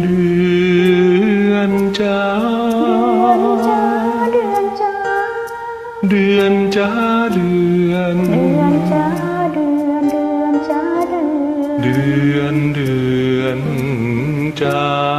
เดือนจ้าเดือนจ้าเดือนจ้าเดือนเดือนจ้าเดือนเดือนจ้าเดือนเดือนเดือนจ้า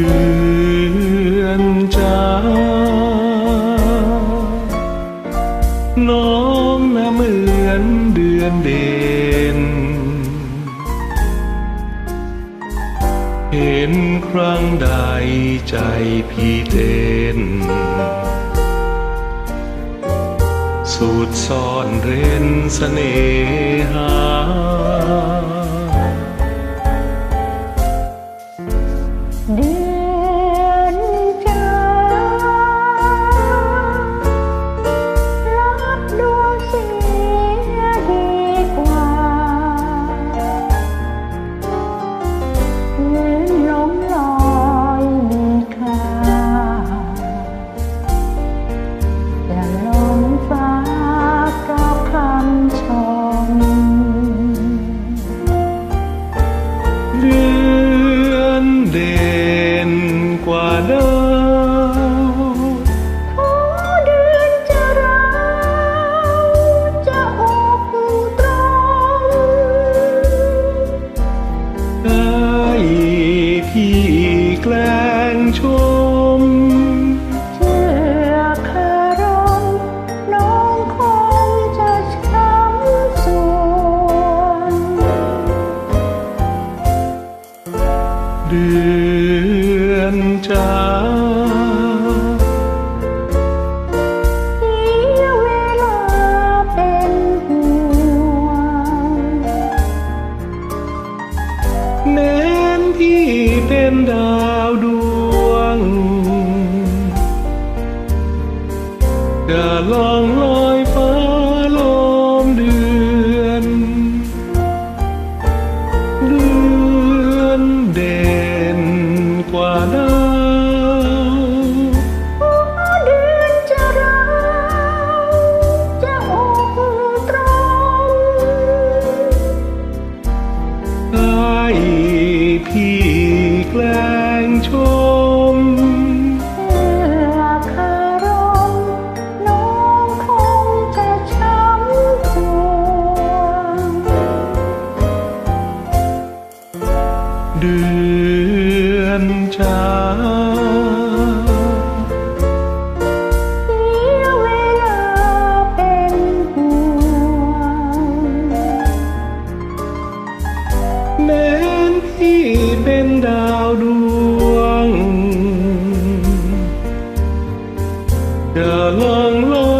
ดือนจ้าน้องน่ะเหมือนเดือนเด่น เห็นครั้งใดใจพี่เต้นสูดซ่อนเร้นเสน่หา เดือนจ้าเสียเวลาเป็นห่วงเน้นพี่เป็นดาวดวงจะลองลอย ที่แกล้งชมเมื่อารน้องคงจะช้ำหัเดือนจ้าแม้ ที่เป็นดาวดวงเดินลองลอย